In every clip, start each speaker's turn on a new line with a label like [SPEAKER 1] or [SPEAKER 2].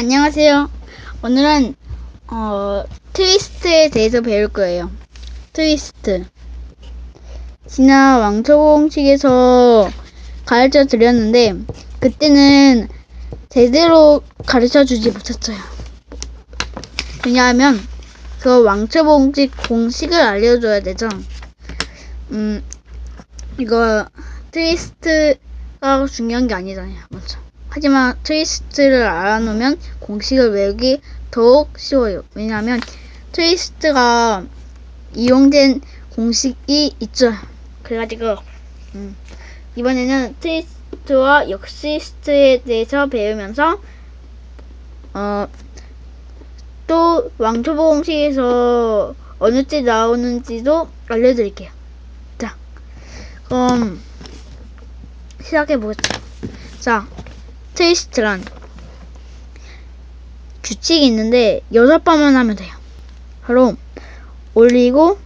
[SPEAKER 1] 안녕하세요. 오늘은 어, 트위스트에 대해서 배울 거예요. 트위스트. 지난 왕초공식에서 가르쳐 드렸는데 그때는 제대로 가르쳐 주지 못했어요. 왜냐하면 그 왕초공식 공식을 알려줘야 되죠. 음, 이거 트위스트가 중요한 게 아니잖아요. 맞죠? 하지만 트위스트를 알아놓으면 공식을 외우기 더욱 쉬워요. 왜냐하면 트위스트가 이용된 공식이 있죠. 그래가지고 음, 이번에는 트위스트와 역시스트에 대해서 배우면서 어, 또 왕초보 공식에서 어느 때 나오는지도 알려드릴게요. 자, 그럼 시작해보겠습니다. 자, 트위스트란 규칙이 있는데 여섯 번만 하면 돼요. 바로 올리고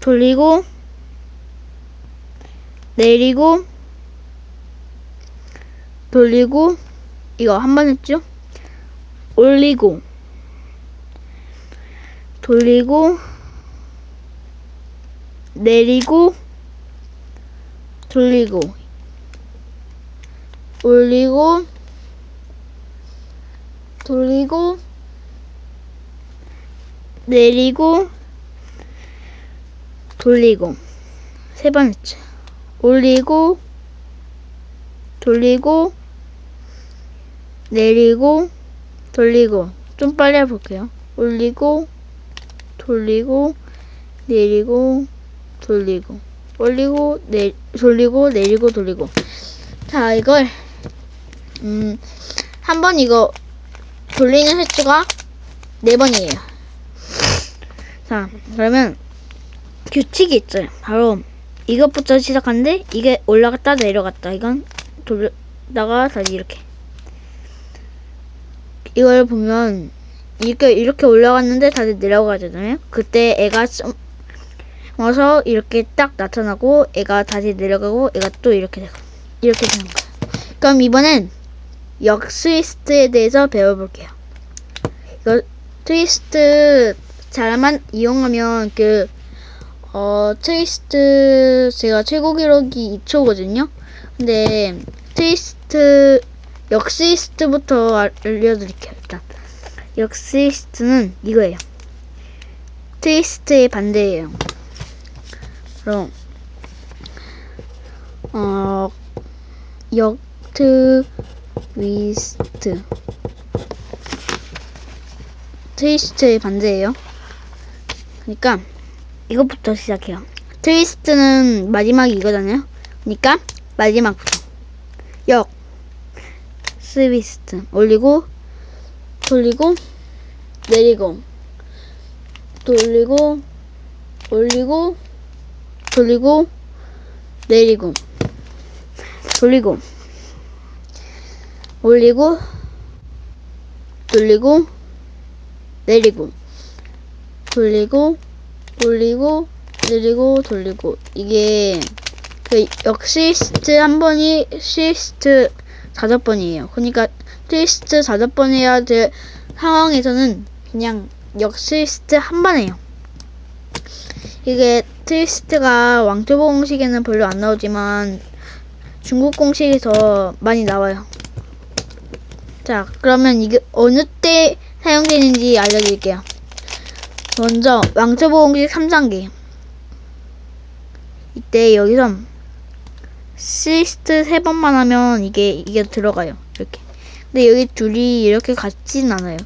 [SPEAKER 1] 돌리고 내리고 돌리고 이거 한 번 했죠? 올리고 돌리고 내리고 돌리고 올리고 돌리고 내리고 돌리고 세번 했죠. 올리고 돌리고 내리고 돌리고 좀 빨리 해볼게요. 올리고 돌리고 내리고 돌리고 올리고 내 돌리고 내리고 돌리고 자 이걸 음 한 번 이거 돌리는 횟수가 네 번이에요. 자 그러면 규칙이 있어요. 바로 이것부터 시작하는데 이게 올라갔다 내려갔다 이건 돌다가 다시 이렇게 이걸 보면 이렇게 이렇게 올라갔는데 다시 내려가잖아요. 그때 애가 숨어서 이렇게 딱 나타나고 애가 다시 내려가고 애가 또 이렇게 되고 이렇게 되는 거예요. 그럼 이번엔 역스위스트에 대해서 배워볼게요. 이거 트위스트 잘만 이용하면 그 어, 트위스트 제가 최고 기록이 2초거든요. 근데 트위스트 역스위스트부터 알려드릴게요. 일단 역스위스트는 이거예요. 트위스트의 반대예요. 그럼 어 역 트 위스트 트위스트의 반대예요. 그러니까 이것부터 시작해요. 트위스트는 마지막이 이거잖아요. 그러니까 마지막부터. 역. 스위스트 올리고 돌리고 내리고. 돌리고 올리고 돌리고 내리고. 돌리고 올리고 돌리고 내리고 돌리고 올리고 내리고 돌리고 이게 그 역시스트 한 번이 시스트 다섯 번이에요. 그러니까 트위스트 다섯 번 해야 될 상황에서는 그냥 역시스트 한 번 해요. 이게 트위스트가 왕초보 공식에는 별로 안 나오지만 중국 공식에서 많이 나와요. 자, 그러면 이게 어느 때 사용되는지 알려드릴게요. 먼저 왕초보 공식 3단계. 이때 여기서 시스트 세 번만 하면 이게 이게 들어가요. 이렇게. 근데 여기 둘이 이렇게 같진 않아요.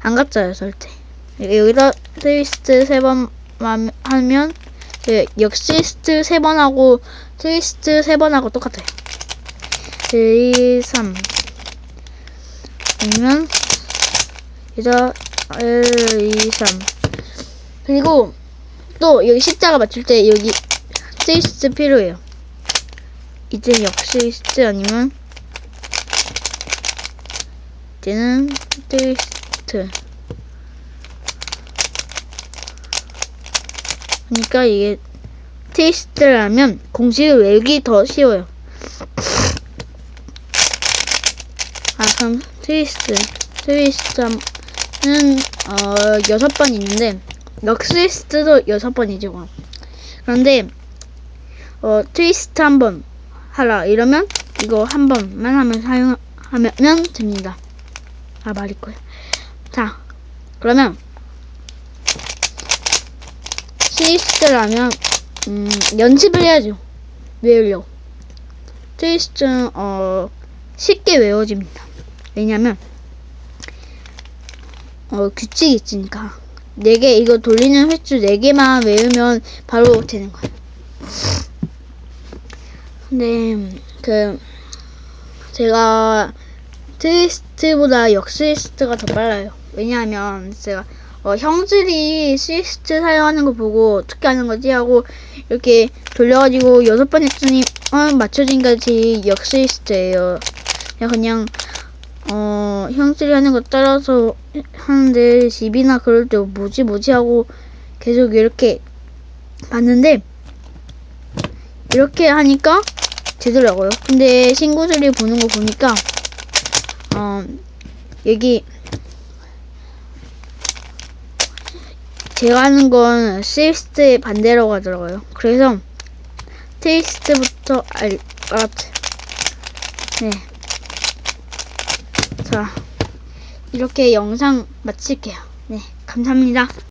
[SPEAKER 1] 안 같아요, 절대. 여기다 트위스트 세 번만 하면 역시 스트 세번 하고 트위스트 세번 하고 똑같아요. 1, 2, 3 아니면 이자 1, 2, 3 그리고 또 여기 십자가 맞출 때 여기 트위스트 필요해요. 이제 역시 스트 아니면 이제는 트위스트 그러니까 이게 트위스트를 하면 공식을 외우기 더 쉬워요. 아, 그럼 트위스트. 트위스트는, 어, 여섯 번 있는데, 럭스위스트도 여섯 번이죠. 그럼. 그런데, 어, 트위스트 한 번 하라. 이러면, 이거 한 번만 하면 사용하면 됩니다. 아, 말이고요. 자, 그러면, 트위스트라면, 음, 연습을 해야죠. 외우려고. 트위스트는, 어, 쉽게 외워집니다. 왜냐면, 어, 규칙이 있으니까. 4개, 이거 돌리는 횟수 4개만 외우면 바로 되는 거예요. 근데, 그, 제가 트위스트보다 역스위스트가 더 빨라요. 왜냐하면, 제가, 어, 형들이 스위스트 사용하는 거 보고 어떻게 하는 거지 하고 이렇게 돌려가지고 여섯 번 했더니 어, 맞춰진가 지 역스위스트예요. 그냥 그냥 어 형들이 하는 거 따라서 하는데 집이나 그럴 때 뭐지 뭐지 하고 계속 이렇게 봤는데 이렇게 하니까 되더라고요. 근데 친구들이 보는 거 보니까 어 여기 제가 하는 건 스위스트의 반대라고 하더라고요. 그래서 테이스트부터 알, 알았어요. 네. 자, 이렇게 영상 마칠게요. 네, 감사합니다.